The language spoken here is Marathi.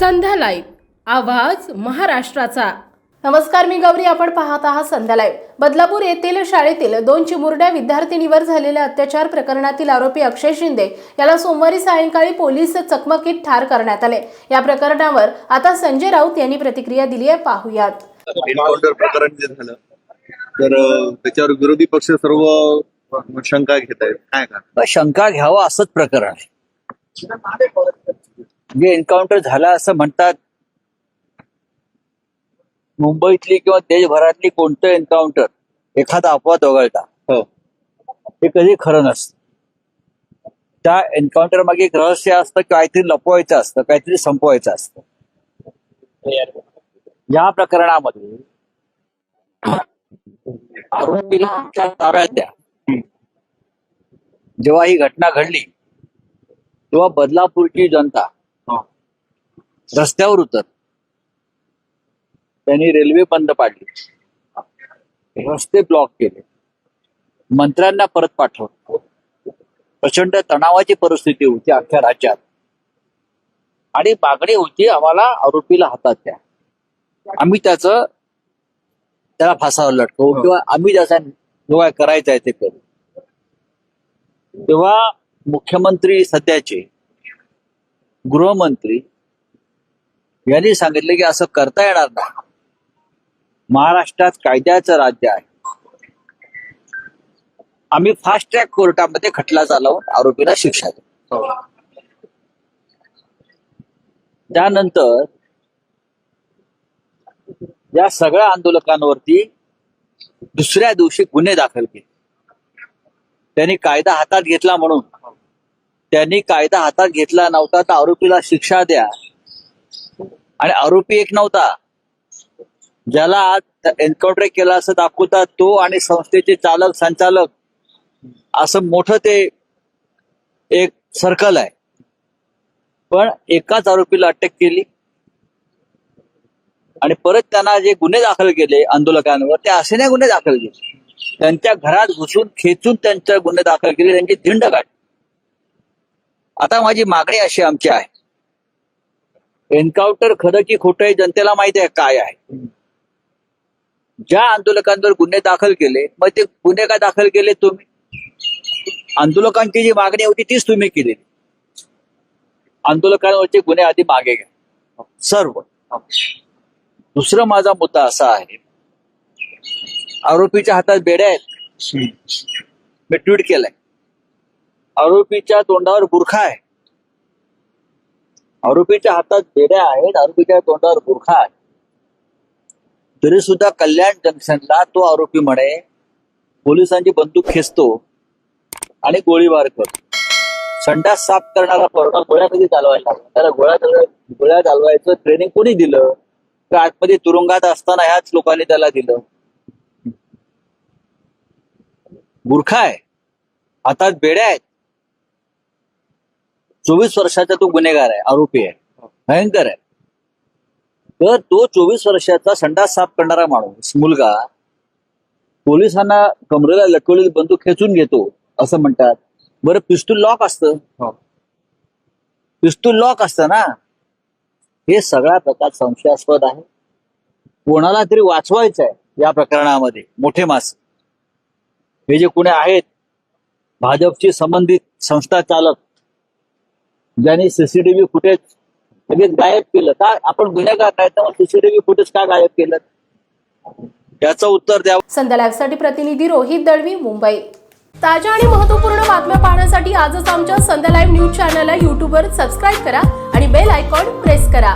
संध्या लाईव्ह. आवाज महाराष्ट्राचा. नमस्कार मी गौरी. आपण पाहत आहात संध्या लाईव्ह. बदलापूर येथील शाळेतील दोन चिमुरड्या विद्यार्थिनीवर झालेल्या अत्याचार प्रकरणातील आरोपी अक्षय शिंदे याला सोमवारी सायंकाळी पोलीस चकमकीत ठार करण्यात आले. या प्रकरणावर आता संजय राऊत यांनी प्रतिक्रिया दिली आहे. पाहुयात. एन्काउंटर प्रकरण जे झालं तर अं, त्याच्यावर विरोधी पक्ष सर्व शंका घेत आहेत. काय का शंका घ्यावं असंच प्रकरण आहे. जे एन्काउंटर झालं असं म्हणतात. मुंबईतली किंवा देशभरातली कोणतं एन्काउंटर एखादा अपवाद वगळता. हो. हे कधी खरं नसतं. त्या एन्काउंटर मागे एक रहस्य असतं काहीतरी लपवायचं असतं काहीतरी संपवायचं असतं. या प्रकरणामध्ये आरोपीला ताब्यात द्या. जेव्हा ही घटना घडली तेव्हा बदलापूरची जनता. रस्त्यावर उतर. त्यांनी रेल्वे बंद पाडली. रस्ते ब्लॉक केले. मंत्र्यांना परत पाठवलं. प्रचंड तणावाची परिस्थिती होती अख्ख्या राज्यात. आणि मागणी होती आम्हाला आरोपीला हातात द्या. आम्ही त्याचं त्याला फासावर लटकवू हो. किंवा आम्ही त्याचा काय करायचं आहे ते करू. तेव्हा मुख्यमंत्री सध्याचे गृहमंत्री यांनी सांगितले की असं करता येणार नाही. महाराष्ट्रात कायद्याचं राज्य आहे. आम्ही फास्ट ट्रॅक कोर्टामध्ये खटला चालवून आरोपीला शिक्षा देऊ. त्यानंतर या सगळ्या आंदोलकांवरती दुसऱ्या दिवशी गुन्हे दाखल केले. त्यांनी कायदा हातात घेतला म्हणून. त्यांनी कायदा हातात घेतला नव्हता तर आरोपीला शिक्षा द्या. आणि आरोपी एक नव्हता. ज्याला आज एन्काउंटर केला असं दाखवतात तो आणि संस्थेचे चालक संचालक असं मोठं ते एक सर्कल आहे. पण एकाच आरोपीला अटक केली. आणि परत त्यांना जे गुन्हे दाखल केले आंदोलकांवर ते असे नाही गुन्हे दाखल केले. त्यांच्या घरात घुसून खेचून त्यांच्या गुन्हे दाखल केले त्यांची धिंड काढली. आता माझी मागणी अशी आमची आहे. एन्काउंटर खरं की खोटं आहे जनतेला माहिती आहे काय आहे. ज्या आंदोलकांवर गुन्हे दाखल केले मग ते गुन्हे का दाखल केले तुम्ही? आंदोलकांची जी मागणी होती तीच तुम्ही केली. आंदोलकांवरचे गुन्हे आधी मागे घ्या. सर्व. दुसरं माझा मुद्दा असा आहे. आरोपीच्या हातात बेड्या आहेत. मी ट्विट केलंय. आरोपीच्या तोंडावर बुरखा आहे. आरोपीच्या हातात बेड्या आहेत आरोपीच्या तोंडावर बुरखा आहे. तरी सुद्धा कल्याण जंक्शनला तो आरोपी म्हणे पोलिसांची बंदूक खेचतो आणि गोळीबार करतो. संडास साफ करणारा पोरगा गोळ्या कधी चालवायला लागला? त्याला गोळ्या गोळ्या चालवायचं ट्रेनिंग कोणी दिलं? तर आतमध्ये तुरुंगात असताना ह्याच लोकांनी त्याला दिलं? बुरखा आहे. हातात बेड्या आहेत. चोवीस वर्षाचा तो गुन्हेगार आहे आरोपी आहे. भयंकर आहे. तर तो चोवीस वर्षाचा संडास साफ करणारा माणूस मुलगा पोलिसांना कमरेला लटकवलेली बंदूक खेचून घेतो असं म्हणतात. बरं पिस्तूल लॉक असतं. हो. पिस्तूल लॉक असतं ना. हे सगळा प्रकार संशयास्पद आहे. कोणाला तरी वाचवायचं आहे या प्रकरणामध्ये मोठे मास. हे जे कोणी आहेत भाजपशी संबंधित संस्था चालक ज्यांनी सीसीटीव्ही फुटेज लगेच गायब केलं. का आपण गुन्हेगार नाही तर सीसीटीव्ही फुटेज का गायब केलं? याचं उत्तर द्यावं संध्या लाईव्हसाठी प्रतिनिधी रोहित दळवी मुंबई. ताज्या आणि महत्त्वपूर्ण बातम्या पाहण्यासाठी आजच आमच्या संध्या लाईव्ह न्यूज चॅनलला यूट्यूबवर सबस्क्राईब करा आणि बेल आयकॉन प्रेस करा.